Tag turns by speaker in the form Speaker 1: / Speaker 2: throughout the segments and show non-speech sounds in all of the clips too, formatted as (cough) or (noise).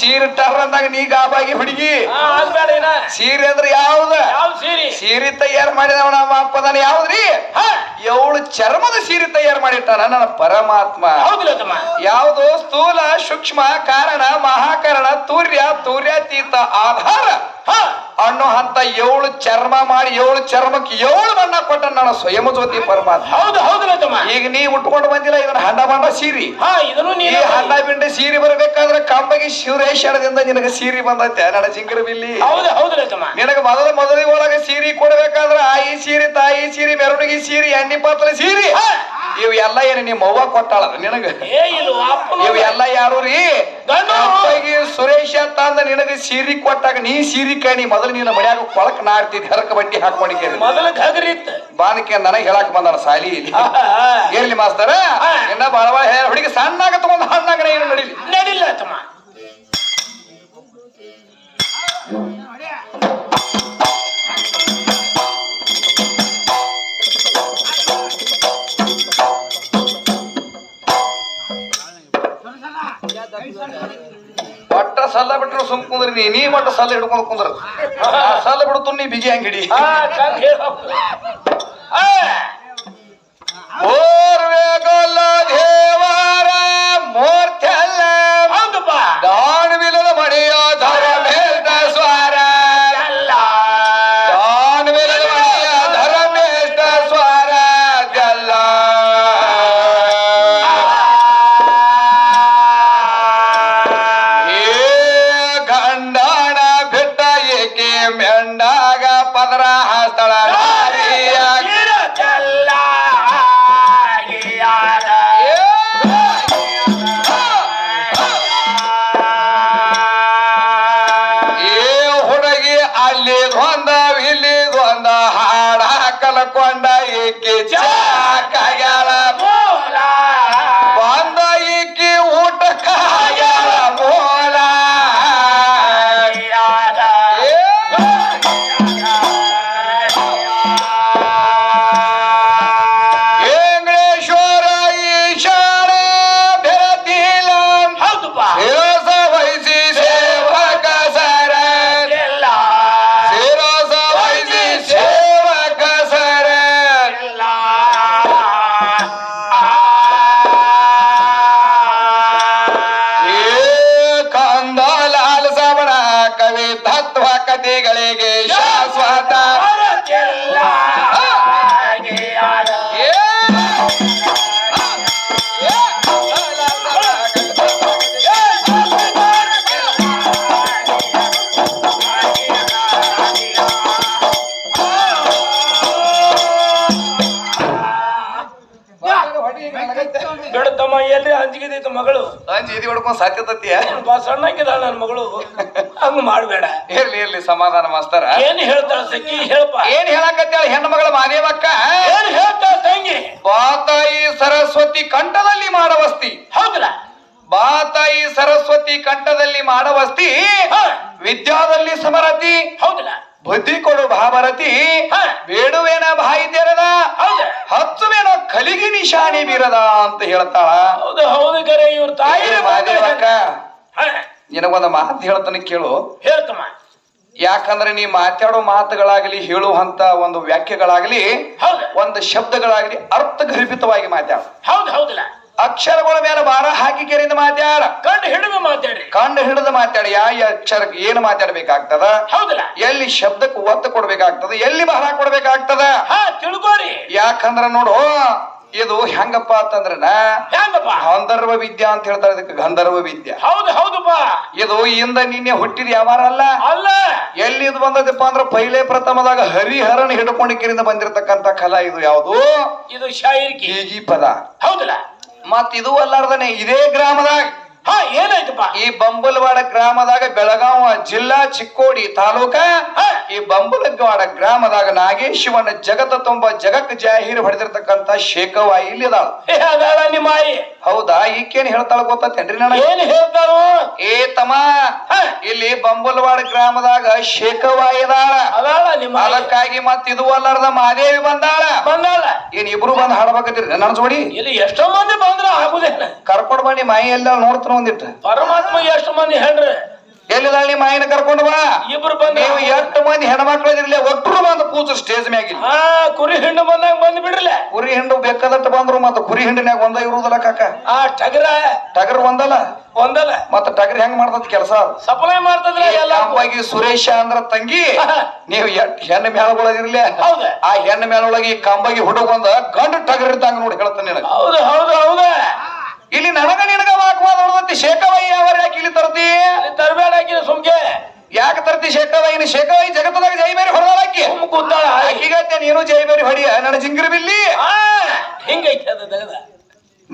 Speaker 1: ಸೀರೆ ಟರ್ ಅಂದಾಗ ನೀ ಗಾಬಾಗಿ ಹುಡುಗಿ. ಸೀರೆ ಅಂದ್ರೆ ಯಾವ್ದ?
Speaker 2: ಯಾವ ಸೀರಿ?
Speaker 1: ತಯಾರು ಮಾಡಿದವ ನಮ್ಮ ಅಪ್ಪದನ ಯಾವ್ದ್ರಿ?
Speaker 2: ಹಾ.
Speaker 1: ಅವಳು ಚರ್ಮದ ಸೀರೆ ತಯಾರು ಮಾಡಿಟ್ಟಾನ ನನ್ನ ಪರಮಾತ್ಮ. ಯಾವ್ದು ಸ್ಥೂಲ ಸೂಕ್ಷ್ಮ ಕಾರಣ ಮಹಾಕಾರಣ ತೂರ್ಯ ತೂರ್ಯಾತೀತ ಆಧಾರ.
Speaker 2: ಹಾ.
Speaker 1: ಅನ್ನೋ ಅಂತ ಏಳು ಚರ್ಮ ಮಾಡಿ ಏಳು ಚರ್ಮಕ್ಕೆ ಏಳು ಬಣ್ಣ ಕೊಟ್ಟ ನಾನು ಸ್ವಯಂ ಜ್ಯೋತಿ ಪರಮಾತ್ಮ.
Speaker 2: ಹೌದು ಹೌದು
Speaker 1: ಈಗ ನೀ ಉಟ್ಕೊಂಡು ಬಂದಿಲ್ಲ ಇದನ್ನ ಹಂಡ ಬಂಡ ಸೀರಿ.
Speaker 2: ಹಾ ಇದನ್ನು ನೀ
Speaker 1: ಹಂಡ ಬಿಂಡ ಸೀರೆ ಬರಬೇಕಾದ್ರೆ ಕಂಬಗಿ ಶಿವರೇಶ್ವರದಿಂದ ನಿನಗೆ ಸೀರಿ ಬಂದೈತೆ ನನ್ನ ಜಿಂಗರ ಬಿಲ್ಲಿ.
Speaker 2: ಹೌದು ಹೌದು
Speaker 1: ನಿನಗ ಮೊದಲ ಮೊದಲಿಗೆ ಒಳಗ ಸೀರೆ ಆ ಆಯಿ ಸೀರಿ ತಾಯಿ ಸೀರಿ ಮೆರವಣಿಗೆ ಸೀರಿ ಎಣ್ಣೆ ಪಾತ್ರ ಸೀರಿ. ಇವು ಎಲ್ಲ ಏನು ನಿಮ್ಮ ಅವ್ವ ಕೊಟ್ಟಾಳ ನಿನಗ?
Speaker 2: ಏ ಅಪ್ಪನ
Speaker 1: ಇವು ಎಲ್ಲ ಯಾರು ರೀ?
Speaker 2: ಗಂಡು.
Speaker 1: ಅಪ್ಪಗೆ ಸುರೇಶ ತಂದ ನಿನಗ ಸೀರಿ ಕೊಟ್ಟಾಗ ನೀ ಸೀರಿ ಕಣಿ ಮೊದಲು ನಿನ್ನ ಮನ್ಯಾಗ ಕೊಳಕ್ ನಾಡ್ತಿದ್ ಹರಕ ಬಟ್ಟಿ ಹಾಕೊಂಡಿಕೆ
Speaker 2: ಮೊದಲ ಗಗರಿತ್ತು.
Speaker 1: ಬಾನಿಕೆ ನನಗೆ ಹೇಳಕ್ ಬಂದಾನ ಸಾಲಿ ಇಲ್ಲಿ. ಇರ್ಲಿ ಮಾಸ್ತರ?
Speaker 2: ಹಾ.
Speaker 1: ಇನ್ನ ಬಾಳ ಬಾಳ ಹೇಳ ಹುಡುಗಿ ಸಣ್ಣಾಗ ತಗೊಂಡ್ ಹಣ್ಣಾಗ ಏನು ನಡಿಲಿ.
Speaker 2: ನಡಿಲ್ಲ ತಮ್ಮ
Speaker 1: ಒಟ್ಟ ಸಲ್ಲ ಬಿಟ್ರು ಸುಮ್ ಕುಂದ್ರಿ ನೀ ನೀ ಒಟ್ಟ ಸಲ್ಲ ಹಿಡ್ಕೊಂಡು ಕುಂದ್ರ ಆ ಸಲ್ಲ ಬಿಡ್ತು ನೀ ಬಿಗಿ ಹಂಗ್ ಹಿಡಿ
Speaker 2: ಹಾ ಚಂದ ಹೇಳ ಹಾ
Speaker 1: ಓರ್ವೇಗೊಲ್ಲ ದೇವರ ಮೂರ್ತಿಯಲ್ಲ get you. ಕಥೆಗಳಿಗೆ ಶಾಶ್ವತ
Speaker 2: ಎಲ್ಲ ಬಿಡತಮ್ಮ ಅಂಜಿಗೆ ಮಗಳು?
Speaker 1: ಅಂಜಿ ಇದು ಹೊಡ್ಕೊಂಡ್ ಸಾಧ್ಯತತ್ಯ
Speaker 2: ಬಾ ಸಣ್ಣಕ್ಕಿದಾಳ ನನ್ನ ಮಗಳು. ಹಂಗ ಮಾಡ್ಬೇಡ.
Speaker 1: ಇರ್ಲಿ ಇರ್ಲಿ ಸಮಾಧಾನ ಮಾಸ್ತರ.
Speaker 2: ಏನ್ ಹೇಳ್ತಾಳ ಸಂಗಿ? ಹೇಳಪ್ಪ
Speaker 1: ಏನ್ ಹೇಳಕತ್ತಾಳ ಹೆಣ್ಮಗಳ ಮಗಳ ಮಾದೇವಕ್ಕ?
Speaker 2: ಏನ್ ಹೇಳ್ತಾಳ ತಂಗಿ
Speaker 1: ಬಾತಾಯಿ ಸರಸ್ವತಿ ಕಂಠದಲ್ಲಿ ಮಾಡವಸ್ತಿ.
Speaker 2: ಹೌದಲ್ಲ
Speaker 1: ಬಾತಾಯಿ ಸರಸ್ವತಿ ಕಂಠದಲ್ಲಿ ಮಾಡವಸ್ತಿ. ವಿದ್ಯಾದಲ್ಲಿ ಸಮರತಿ.
Speaker 2: ಹೌದಲ್ಲ
Speaker 1: ಬುದ್ಧಿ ಕೊಡು ಭಾಭರತಿ
Speaker 2: ಹಾ.
Speaker 1: ಬೇಡುವೇನ ಬಾಯಿ ತೆರದ. ಹಚ್ಚುವೇನೋ ಕಲಿಗಿ ನಿಶಾನಿ ಬೀರದ ಅಂತ ಹೇಳ್ತಾಳ.
Speaker 2: ಹೌದು ಹೌದು ಕರೆ ಇವ್ರ ತಾಯಿ
Speaker 1: ನಿನಗೊಂದು ಮಾತು ಹೇಳ್ತಾನೆ ಕೇಳು.
Speaker 2: ಹೇಳ್ತಮ್ಮ.
Speaker 1: ಯಾಕಂದ್ರೆ ನೀ ಮಾತಾಡೋ ಮಾತುಗಳಾಗಲಿ ಹೇಳುವಂತ ಒಂದು ವ್ಯಾಖ್ಯೆಗಳಾಗಲಿ ಒಂದು ಶಬ್ದಗಳಾಗಲಿ ಅರ್ಥಗರ್ಭಿತವಾಗಿ ಮಾತಾಡ.
Speaker 2: ಹೌದು ಹೌದಿಲ್ಲ.
Speaker 1: ಅಕ್ಷರಗಳ ಮೇಲೆ ಬಾರ ಹಾಕಿ ಕೇರಿಂದ ಮಾತಾಡ.
Speaker 2: ಕಂಡು ಹಿಡಿದು ಮಾತಾಡಿ
Speaker 1: ಕಂಡು ಹಿಡಿದು ಮಾತಾಡಿ. ಯಾವ ಅಕ್ಷರ ಏನು ಮಾತಾಡ್ಬೇಕಾಗ್ತದ?
Speaker 2: ಹೌದಿಲ್ಲ.
Speaker 1: ಎಲ್ಲಿ ಶಬ್ದಕ್ಕೆ ಒತ್ತು ಕೊಡ್ಬೇಕಾಗ್ತದ? ಎಲ್ಲಿ ಭಾರ ಕೊಡ್ಬೇಕಾಗ್ತದ?
Speaker 2: ತಿಳ್ಕೋರಿ.
Speaker 1: ಯಾಕಂದ್ರ ನೋಡು ಇದು ಹೆಂಗಪ್ಪ ಅಂತಂದ್ರನ?
Speaker 2: ಹೆಂಗಪ್ಪ?
Speaker 1: ಗಂಧರ್ವ ವಿದ್ಯಾ ಅಂತ ಹೇಳ್ತಾರೆ ಇದಕ್ಕೆ ಗಂಧರ್ವ ವಿದ್ಯೆ.
Speaker 2: ಹೌದು ಹೌದಪ್ಪ.
Speaker 1: ಇದು ಇಂದ ನಿನ್ನೆ ಹುಟ್ಟಿದ ಯಾವಾರ ಅಲ್ಲ?
Speaker 2: ಅಲ್ಲ.
Speaker 1: ಎಲ್ಲಿ ಇದು ಬಂದದಪ್ಪ ಅಂದ್ರೆ ಪೈಲೆ ಪ್ರಥಮದಾಗ ಹರಿಹರನ್ ಹಿಡ್ಕೊಂಡಿದ್ದರಿಂದ ಬಂದಿರತಕ್ಕಂತ ಕಲಾ ಇದು ಯಾವುದು?
Speaker 2: ಇದು ಶಾಯಿರ್ಕಿ.
Speaker 1: ಪದ.
Speaker 2: ಹೌದಲ್ಲ.
Speaker 1: ಮತ್ ಇದು ಅಲ್ಲಾರ್ದನೆ ಇದೇ ಗ್ರಾಮದಾಗ.
Speaker 2: ಹಾ ಏನಾಯ್ತಪ್ಪ?
Speaker 1: ಈ ಬಂಬಲವಾಡ ಗ್ರಾಮದಾಗ ಬೆಳಗಾವ ಜಿಲ್ಲಾ ಚಿಕ್ಕೋಡಿ ತಾಲೂಕ. ಈ ಬಂಬಲವಾಡ ಗ್ರಾಮದಾಗ ನಾಗೇಶಿವನ ಜಗತ್ತ ತುಂಬ ಜಗಕ್ ಜಾಹೀರ್ ಹೊಡೆದಿರ್ತಕ್ಕಂತ ಶೇಖವ ಇಲ್ಲಿದಾಳ
Speaker 2: ಏ, ಅದಾಳ ನಿಮ್ಮ ಆಯಿ.
Speaker 1: ಹೌದಾ? ಈಕೇನ್ ಹೇಳ್ತಾಳ ಗೊತ್ತೇನ್ರಿ ನನಗೆ?
Speaker 2: ಏನ್ ಹೇಳ್ತಾಳು?
Speaker 1: ಏ ತಮ್ಮ
Speaker 2: ಹಾ.
Speaker 1: ಇಲ್ಲಿ ಬಂಬಲವಾಡ ಗ್ರಾಮದಾಗ ಶೇಖವ ಇದಾಳ.
Speaker 2: ಅದಾಳ ನಿಮ್ಮ ಆಯಿ.
Speaker 1: ಅದಕ್ಕಾಗಿ ಮತ್ ಇದು ಅಲ್ಲಾರ್ದ ಮಾದೇವಿ ಬಂದಾಳ.
Speaker 2: ಬಂದಾಳ.
Speaker 1: ಏನ್ ಇಬ್ರು ಬಂದ್ ಹಾಡ್ಬೇಕತ್ತೀರಿ ನನ್ನ ಜೋಡಿ?
Speaker 2: ಇಲ್ಲಿ ಎಷ್ಟೋ ಮಂದಿ ಬಂದ್ರ ಆಗುದೇನ
Speaker 1: ಕರ್ಕೊಂಡ್ ಬನ್ನಿ ಮಾಯಿ ಎಲ್ಲ ಒಂದಿಟ್ಟು
Speaker 2: ಪರಮಾತ್ಮ ಎಷ್ಟು ಮಂದಿ ಹೇಳ್ರಿ?
Speaker 1: ನಿಮ್ಮ ಮಾಯಿನ ಕರ್ಕೊಂಡು ಬಾ.
Speaker 2: ಇಬ್ರು ಬಂದ
Speaker 1: ನೀವು ಎಷ್ಟು ಮಂದಿ ಹೆಣ್ಮಕ್ಳು ಇದಿರ್ಲಿ ಒಟ್ಟರು ಬಂದು ಕೂತು ಸ್ಟೇಜ್ ಮ್ಯಾಗಿ
Speaker 2: ಆ ಕುರಿ ಹಿಂಡು ಬಂದಾಗ ಬಂದ್ ಬಿಡ್ರಲ್ಲ.
Speaker 1: ಕುರಿ ಹಿಂಡು ಬೇಕಾದಟ್ಟು ಬಂದ್ರು ಮತ್ತ ಕುರಿ ಹಿಂಡಿನ್ಯಾಗ ಒಂದ ಇರುವುದಿಲ್ಲ ಕಾಕ.
Speaker 2: ಆ ಟಗರ.
Speaker 1: ಟಗರ್ ಒಂದಲ್ಲ?
Speaker 2: ಒಂದಲ್ಲ.
Speaker 1: ಮತ್ತ ಟಗರ್ ಹೆಂಗ್ ಮಾಡ್ತದ ಕೆಲಸ
Speaker 2: ಸಪ್ಲೈ ಮಾಡ್ತದ್ರ ಎಲ್ಲ
Speaker 1: ಹೋಗಿ ಸುರೇಶ ಅಂದ್ರ ತಂಗಿ. (laughs) ನೀವು ಎಷ್ಟ್ ಹೆಣ್ಣು ಮೇಳಗೊಳಗಿರ್ಲಿ
Speaker 2: ಹೌದ.
Speaker 1: ಆ ಹೆಣ್ಣು ಮೇಳೊಳಗೆ ಈ ಕಂಬಗಿ ಹುಡುಗೊಂದ ಗಂಡು ಟಗರ್ ಇದ್ದಂಗ ನೋಡಿ ಹೇಳ್ತಾನೆ ನಿನಗ.
Speaker 2: ಹೌದು ಹೌದು ಹೌದ.
Speaker 1: ಇಲ್ಲಿ ನನಗ ನಿನಗ ವಾಕ್ವಾದ ಶೇಖವಯ್ಯ ಅವರು ಯಾಕೆ ಇಲ್ಲಿ ತರ್ತಿ?
Speaker 2: ಅಲ್ಲಿ ತರಬೇಡ ಸುಮ್ಗೆ
Speaker 1: ಯಾಕೆ ತರ್ತಿ ಶೇಖವಯ್ಯನ ಶೇಖವಯ್ಯ ಜಗತ್ತದಾಗ ಜೈಬೇರಿ ಹೊಡೆದಾಕಿ
Speaker 2: ಸುಮ್ ಕೂತಾಳ
Speaker 1: ನೀನು ಜೈಬೇರಿ ಹೊಡಿಯ ನನ್ನ ಜಿಂಗಿರ್ಬಿಲ್ಲಿ
Speaker 2: ಆ ಹಿಂಗೈತೆ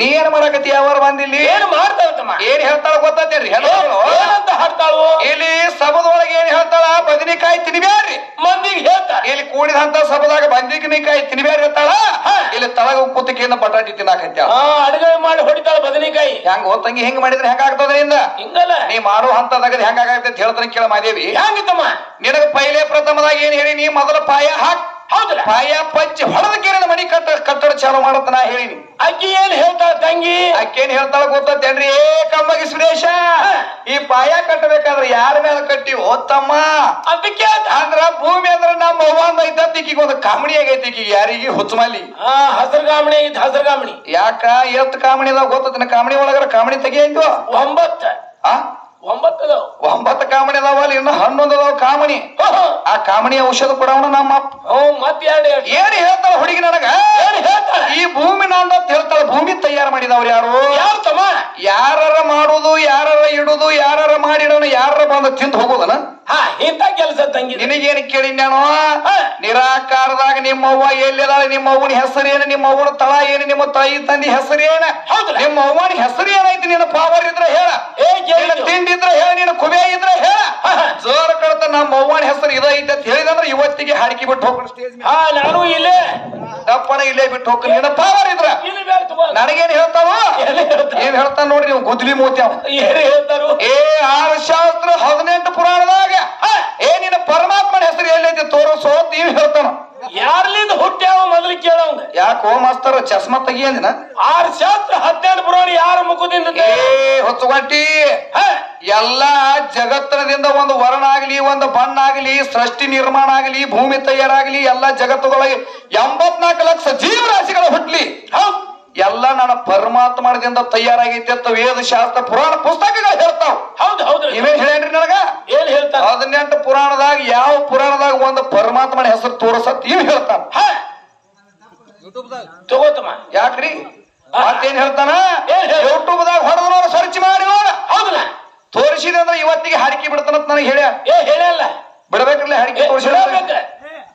Speaker 1: ನೀ ಏನ್ ಮಾಡಕತ್ತಿ ಯಾವಾರ ಬಂದಿಲ್ಲಿ?
Speaker 2: ಏನು ಮಾಡ್ತಾಳತ್ತಮ್ಮ
Speaker 1: ಏನ್ ಹೇಳ್ತಾಳ ಗೊತ್ತೇನ್ರಿ ಹೆಲೋ
Speaker 2: ಏನಂತ ಹಾಡ್ತಾಳು?
Speaker 1: ಇಲ್ಲಿ ಸಬದೊಳಗೆ ಏನ್ ಹೇಳ್ತಾಳ? ಬದನಿಕಾಯಿ ತಿನ್ಬ್ಯಾರ್ರಿ
Speaker 2: ಮಂದಿಗೆ ಹೇಳ್ತಾಳೆ
Speaker 1: ಇಲ್ಲಿ ಕೂಡಿದಂತ ಸಬದಾಗ ಬದನಿಕಾಯಿ ತಿನ್ಬ್ಯಾರ್ರಿ ಹೇಳ್ತಾಳ? ಇಲ್ಲಿ ತಳಗ ಕುತ್ತಿಗೆಯಿಂದ ಬಟಾಟಿ ತಿನ್ನಾಕತ್ಯಾಳ
Speaker 2: ಅಡುಗೆ ಮಾಡಿ ಹೊಡಿತಾಳ ಬದನಿಕಾಯಿ.
Speaker 1: ಹೆಂಗ್ ಓದ್ತಂಗಿ ಹೆಂಗ್ ಮಾಡಿದ್ರೆ ಹೆಂಗ ಇಂದ
Speaker 2: ಹಿಂಗಲ್ಲ.
Speaker 1: ನೀ ಮಾಡೋ ಹಂತದಾಗ ಹೆಂಗ ಆಗತ್ತೆ ಅಂತ ಹೇಳ್ತಾನೆ ಕೇಳ ಮಾದೇವಿ.
Speaker 2: ಹೆಂಗಿತ್ತಮ್ಮ
Speaker 1: ನಿನಗ ಪೈಲೆ ಪ್ರಥಮದಾಗ ಏನ್ ಹೇಳಿ ನೀ ಮೊದಲ ಪಾಯ ಹಾಕ್.
Speaker 2: ಹೌದಲ್ಲ?
Speaker 1: ಪಾಯ ಪಚ್ಚಿ ಹೊಡೆದ ಕೇರಿದ ಮನಿ ಕಟ್ಟ ಕಟ್ಟಡ ಚಾಲು ಮಾಡತ್ತ ನಾ ಹೇಳಿನಿ.
Speaker 2: ಅಕ್ಕಿ ಏನ್ ಹೇಳ್ತಾಳ ತಂಗಿ
Speaker 1: ಅಕ್ಕಿ ಏನ್ ಹೇಳ್ತಾಳ ಗೊತ್ತೇನ್ರಿ ಏ ಕಮ್ಮಗಿ ಸುರೇಶ ಈ ಪಾಯ ಕಟ್ಟಬೇಕಾದ್ರೆ ಯಾರ ಮೇಲೆ ಕಟ್ಟಿ? ಓದ್ತಮ್ಮ
Speaker 2: ಅದಕ್ಕೆ
Speaker 1: ಅಂದ್ರ ಭೂಮಿ ಅಂದ್ರ ನಮ್ಮ ಅವ್ವಂದ ಐತಂತ ಈಕಿಗೆ ಒಂದು ಕಾಮಣಿ ಆಗೈತಿ ಈಕಿಗೆ ಯಾರಿಗೆ ಹುಚ್ಚಮಲಿ.
Speaker 2: ಹಾ ಐತಿ ಆಗಿತ್ತು ಹಸರ್ಗಾಮಣಿ
Speaker 1: ಯಾಕ? ಎಷ್ಟ್ ಕಾಮಣಿ ಅದಾವ ಗೊತ್ತ ಕಾಮಣಿ ಒಳಗರ ಕಾಮಣಿ ತೆಗಿಯಂದು
Speaker 2: ಒಂಬತ್ತ.
Speaker 1: ಆ?
Speaker 2: ಒಂಬತ್ತು ಅದಾವ.
Speaker 1: ಒಂಬತ್ತು ಕಾಮಣಿ ಅದಾವಲ್ಲ ಇನ್ನು ಹನ್ನೊಂದು ಅದಾವ ಕಾಮಣಿ. ಆ ಕಾಮಣಿ ಔಷಧ ಕೊಡೋಣ ನಮ್ಮ ಅಪ್ಪ.
Speaker 2: ಹ್ಞೂ ಮತ್ ಎರಡು ಎರಡು
Speaker 1: ಏನ್ ಹೇಳ್ತಾಳ ಹುಡುಗಿ ನನಗ? ಈ ಭೂಮಿ ನಂದತ್ ಹೇಳ್ತಾಳ ಭೂಮಿ ತಯಾರು ಮಾಡಿದವ್ರು ಯಾರು?
Speaker 2: ಯಾವ ತಮ್ಮ?
Speaker 1: ಯಾರರ ಮಾಡುದು ಯಾರ ಇಡುದು ಯಾರ ಮಾಡಿಡೋನು ಯಾರರ ಬಂದು ತಿಂದು ಹೋಗೋದನ?
Speaker 2: ಹಾ ಇಂಥ ಕೆಲಸ ತಂಗಿ.
Speaker 1: ನಿನಗೇನು ಕೇಳಿ ನಾನು ನಿರಾಕಾರದಾಗ ನಿಮ್ಮ ಅವ್ವ ಎಲ್ಲಿದಾಳ? ನಿಮ್ಮ ಅವ್ವನ ಹೆಸರೇನು ನಿಮ್ಮ ಅವ್ವನ ತಳ ಏನು? ನಿಮ್ಮ ತಾಯಿ ತಂದಿ ಹೆಸರೇನ
Speaker 2: ಹೌದಲ್ಲ?
Speaker 1: ನಿಮ್ಮ ಅವ್ವನ ಹೆಸರು ಏನೈತಿ ನಿನ್ನ ಪಾವರ್ ಇದ್ರೆ ಹೇಳ.
Speaker 2: ಏ
Speaker 1: ನಿನ್ನ ತಿಂಡಿ ಇದ್ರೆ ಹೇಳ. ನಿನ್ನ ಕುಬೆ ಇದ್ರೆ ಹೇಳ. ಜೋರ ಕಡತ ನಮ್ಮ ಅವ್ವನ ಹೆಸರು ಇದೈತೆ ಅಂತ ಹೇಳಿದಂದ್ರೆ ಇವತ್ತಿಗೆ ಹಾಡಿಕೆ ಬಿಟ್ಟು ಹೋಗ್ರಿ ಸ್ಟೇಜ್
Speaker 2: ಹಾ ನಾನು ಇಲ್ಲೇ.
Speaker 1: ದಪ್ಪನ ಇಲ್ಲೇ ಬಿಟ್ಟು ಹೋಗ್ರಿ ನಿನ್ನ ಪಾವರ್ ಇದ್ರ. ನನಗೇನು ಹೇಳ್ತಾವ
Speaker 2: ಏನ್
Speaker 1: ಹೇಳ್ತಾನ ನೋಡ್ರಿ ನೀವು? ಗುದ್ಲಿ ಮೂತಿ
Speaker 2: ಏನ್ ಹೇಳ್ತಾರು?
Speaker 1: ಏ ಆರ್ ಶಾಸ್ತ್ರ ಹದಿನೆಂಟು ಪುರಾಣದಾಗ. ಏ ನಿನ್ನ ಪರಮಾತ್ಮನ ಹೆಸರು ಎಲ್ಲೈತಿ ತೋರಿಸೋ ನೀವು ಹೇಳ್ತಾನ.
Speaker 2: ಯಾರ್ಲಿಂದ ಹುಟ್ಟ್ಯಾವ ಮೊದಲು ಯಾಕೆ
Speaker 1: ಯಾಕೋ ಮಾಸ್ತರ್ ಚಸ್ಮಾ ತೆಗಿಯಂದಿನ?
Speaker 2: ಆರ್ ಶಾಸ್ತ್ರ ಹದಿನೆಂಟು ಪುರಾಣಿ ಯಾರ ಮುಖದಿಂದ
Speaker 1: ಏ ಹೊತ್ತುಗಟ್ಟಿ ಎಲ್ಲ ಜಗತ್ತನದಿಂದ ಒಂದು ವರ್ಣ ಆಗಲಿ ಒಂದು ಬಣ್ಣ ಆಗಲಿ ಸೃಷ್ಟಿ ನಿರ್ಮಾಣ ಆಗಲಿ ಭೂಮಿ ತಯಾರಾಗಲಿ ಎಲ್ಲಾ ಜಗತ್ತುಗಳಿಗೆ ಎಂಬತ್ನಾಲ್ಕು ಲಕ್ಷ ಜೀವರಾಶಿಗಳು ಹುಟ್ಲಿ. ಎಲ್ಲ ನನ್ನ ಪರಮಾತ್ಮದಿಂದ ತಯಾರಾಗೈತೆ ಅಂತ ವೇದ ಶಾಸ್ತ್ರ ಪುರಾಣ ಪುಸ್ತಕಗಳು ಹೇಳ್ತಾವ.
Speaker 2: ಹೌದು ಹೌದು
Speaker 1: ಇವೇ ಹೇಳ್ರಿ ನನಗ
Speaker 2: ಏನ್ ಹೇಳ್ತಾರ
Speaker 1: ಹದಿನೆಂಟು ಪುರಾಣದಾಗ ಯಾವ ಪುರಾಣದಾಗ ಒಂದು ಪರಮಾತ್ಮನ ಹೆಸರು ತೋರಸತ್ ಇವ್ ಹೇಳ್ತಾನ
Speaker 2: ಹಾ ತಗೋತಮ್ಮ
Speaker 1: ಯಾಕ್ರಿ? ಮತ್ತೇನ್ ಹೇಳ್ತಾನ?
Speaker 2: ಏನ್ ಹೇಳ್-
Speaker 1: ಯೂಟ್ಯೂಬ್ ದಾಗ ಹೊಡೆದು ಸರ್ಚ್ ಮಾಡಿ ನೋಡ.
Speaker 2: ಹೌದಲ್ಲ
Speaker 1: ತೋರಿಸಿದ ಅಂದ್ರೆ ಇವತ್ತಿಗೆ ಹಾಡಿಕೆ ಬಿಡ್ತಾನಂತ ನನಗೆ ಹೇಳ್ಯ?
Speaker 2: ಏ ಹೇಳಲ್ಲ
Speaker 1: ಬಿಡ್ಬೇಕ್ರಲ್ಲ ಹಾಡಿಕೆ
Speaker 2: ತೋರಿಸಿದ್ರೆ
Speaker 1: ತೋರಿಸಿ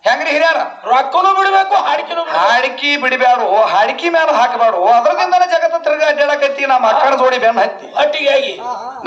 Speaker 1: ಹೆಂಗ್ರಿ ಹಿರಿಯಾರ?
Speaker 2: ರೊಕ್ಕನು ಬಿಡಬೇಕು ಹಾಡಿಕೆನು
Speaker 1: ಹಾಡಿಕೆ ಬಿಡಬ್ಯಾಡು ಹಾಡಿಕೆ ಮೇಲೆ ಹಾಕಬೇಡು ಅದ್ರದಿಂದನೇ ಜಗತ್ತ ತಿರ್ಗ ಅಡ್ಡಾಡಕತ್ತಿ ನಮ್ಮ ಅಕ್ಕನ ಜೋಡಿ ಬೆನ್ನ ಹತ್ತಿ.
Speaker 2: ಒಟ್ಟಿಗೆ ಆಗಿ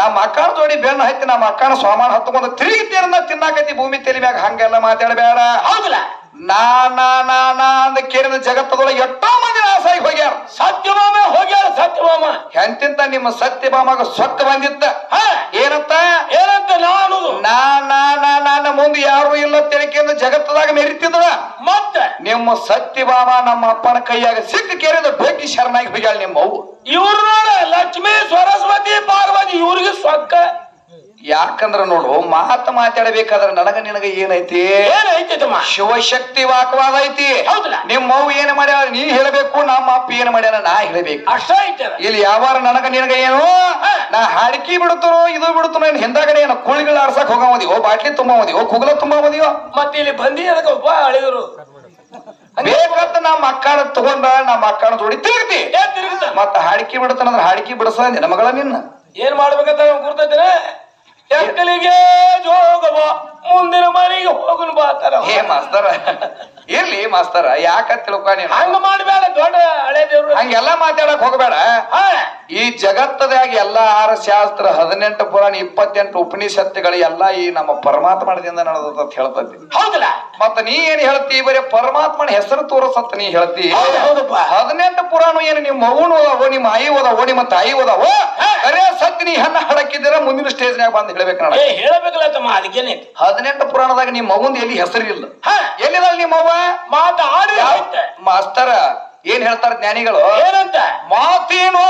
Speaker 1: ನಮ್ಮ ಅಕ್ಕನ ಜೋಡಿ ಬೆನ್ನ ಹತ್ತಿ ನಮ್ಮ ಅಕ್ಕನ ಸ್ವಾಮಾನ ಹತ್ಕೊಂಡು ತಿರುಗಿ ತೀರನ್ನ ತಿನ್ನಾಕತ್ತಿ ಭೂಮಿ ತೆಲಿ ಮ್ಯಾಗ ಹಂಗೆಲ್ಲ ಮಾತಾಡಬೇಡ
Speaker 2: ಹೌದಲ್ಲ
Speaker 1: ನಾ ನಾ ನಾ ನಾ ಅಂದ ಕೇಳಿದ ಜಗತ್ತದೊಳಗೆ ಎಷ್ಟೋ ಮಂದಿ ನಾಶ ಆಗಿ ಹೋಗ್ಯಾರ.
Speaker 2: ಸತ್ಯಭಾಮ ಹೋಗ್ಯಾರ ಸತ್ಯಭಾಮ.
Speaker 1: ಎಂತಿಂತ ನಿಮ್ಮ ಸತ್ಯಭಾಮಗ ಸೊಕ್ಕ ಬಂದಿತ್ತ
Speaker 2: ಹಾ
Speaker 1: ಏನಂತ?
Speaker 2: ಏನಂತ ನಾನು
Speaker 1: ನಾ ನಾ ನಾ ನನ್ನ ಮುಂದೆ ಯಾರು ಇಲ್ಲ ತೆರಕೆಂದು ಜಗತ್ತದಾಗ ಮೆರಿತಿದ್ರ
Speaker 2: ಮತ್ತೆ?
Speaker 1: ನಿಮ್ಮ ಸತ್ಯಭಾಮ ನಮ್ಮ ಅಪ್ಪನ ಕೈಯಾಗ ಸಿಕ್ಕ ಕೇರಿದ ಬೆಕ್ಕಿ ಶರಣಾಗಿ ಹೋಗ್ಯಾಳ ನಿಮ್ಮ ಅವು
Speaker 2: ಇವ್ರು ನೋಡ ಲಕ್ಷ್ಮೀ ಸರಸ್ವತಿ ಪಾರ್ವತಿ ಇವ್ರಿಗೆ ಸೊಕ್ಕ
Speaker 1: ಯಾಕಂದ್ರ ನೋಡು ಮಾತು ಮಾತಾಡಬೇಕಾದ್ರೆ ನನಗ ನಿನಗ ಏನೈತಿ? ಶಿವಶಕ್ತಿ ವಾಕವಾದ ಐತಿ.
Speaker 2: ಹೌದಲ್ಲ?
Speaker 1: ನಿಮ್ಮ ಅವ್ವ ಏನ್ ಮಾಡ್ಯಾಳ? ನೀ ಹೇಳಬೇಕು ನಮ್ಮ ಅಪ್ಪ ಏನ್ ಮಾಡ್ಯಾನ? ನಾ ಹೇಳಬೇಕು.
Speaker 2: ಅಷ್ಟ ಐತೆ ಅದ.
Speaker 1: ಇಲ್ಲಿ ಯಾವಾರ ನನಗ ನಿನಗ ಏನು? ನಾ ಹಾಡಿಕೆ ಬಿಡುತ್ತರೋ ಇದು ಬಿಡುತ್ತೋ ಏನ್ ಹಿಂದಾಗಡೆ ಏನು? ಕುಳಿಗಳು ಆಡ್ಸಕ್ ಹೋಗವದಿವೋ ಬಾಟ್ಲಿ ತುಂಬವದಿವೋ ಕುಗಲ ತುಂಬವದಿವೋ
Speaker 2: ಮತ್ತೆ ಇಲ್ಲಿ ಬಂದಿ ಅದಕ್ಕೆ ಒಬ್ಬ ಅಳಿದ್ರು.
Speaker 1: ಬೇಕಂತ ನಮ್ಮ ಅಕ್ಕನ ತಗೊಂಡ ನಮ್ಮ ಅಕ್ಕನ ಜೋಡಿ ತಿರುಗತಿ.
Speaker 2: ಮತ್ತೆ ಹಾಡಿಕಿ
Speaker 1: ಮತ್ತ ಹಾಡಿಕೆ ಬಿಡುತ್ತಾನಂದ್ರ ಹಾಡಿಕೆ ಬಿಡಿಸ ನಿನ್ನ ಮಗಳ ನಿನ್ನ.
Speaker 2: ಏನ್ ಮಾಡ್ಬೇಕಂತ ಗುರ್ತೈತೇನೆ? ಎಕ್ಕಲಿಗೆ ಜೋಗವ ಮುಂದಿನ ಮನೆಗೆ ಹೋಗನ್ ಬಾತಾರ
Speaker 1: ಏ ಮಾಸ್ತರ ಇರ್ಲಿ ಮಾಸ್ತರ ಯಾಕ ತಿಳ್ಕೊ ನೀನು?
Speaker 2: ಹಂಗ ಮಾಡ್ಬೇಡ ದೊಡ್ಡ ಹಳೆ ದೇವ್ರು.
Speaker 1: ಹಂಗೆಲ್ಲ ಮಾತಾಡಕ್ ಹೋಗಬೇಡ. ಈ ಜಗತ್ತದಾಗ ಎಲ್ಲ ಆರ ಶಾಸ್ತ್ರ ಹದಿನೆಂಟು ಪುರಾಣ ಇಪ್ಪತ್ತೆಂಟು ಉಪನಿಷತ್ತುಗಳು ಎಲ್ಲ ಈ ನಮ್ಮ ಪರಮಾತ್ಮದಿಂದ ನಡೆದದ ಅಂತ ಹೇಳ್ತತಿ
Speaker 2: ಹೌದಲ್ಲ?
Speaker 1: ಮತ್ತ ನೀ ಏನ್ ಹೇಳ್ತಿ? ಬರೀ ಪರಮಾತ್ಮನ ಹೆಸರು ತೋರಸತ್ತ ನೀ ಹೇಳ್ತಿ? ಹದಿನೆಂಟು ಪುರಾಣ ಏನು ನಿಮ್ಮ ಮಗುನು ಓದಾವೋ ನಿಮ್ಮ ಆಯಿ ಓದಾವೋ ನಿಮ್ಮ ತಾಯಿ ಓದಾವೋ. ಕರೆ ಸತ್ ನೀ ಹೆಣ್ಣ ಹಡಕಿದ್ದೀರ ಮುಂದಿನ ಸ್ಟೇಜ್ನಾಗ ಬಂದು ಹೇಳ್ಬೇಕು
Speaker 2: ಏ
Speaker 1: ನನಗೆ
Speaker 2: ಹೇಳಬೇಕಲ್ಲ ತಮ್ಮ ಅದಕ್ಕೇನೈತಿ?
Speaker 1: ಹದಿನೆಂಟು ಪುರಾಣದಾಗ ನಿಮ್ಮ ಮಗುಂದ ಎಲ್ಲಿ ಹೆಸರು ಇಲ್ಲ.
Speaker 2: ಹಾ.
Speaker 1: ಎಲ್ಲಿದಾಳ ನಿಮ್ಮವ್ವ
Speaker 2: ಮಾತಾಡಿ
Speaker 1: ಯಾವ- ಮಾಸ್ತರ ಏನ್ ಹೇಳ್ತಾರ ಜ್ಞಾನಿಗಳು?
Speaker 2: ಏನಂತ?
Speaker 1: ಮಾತೇನು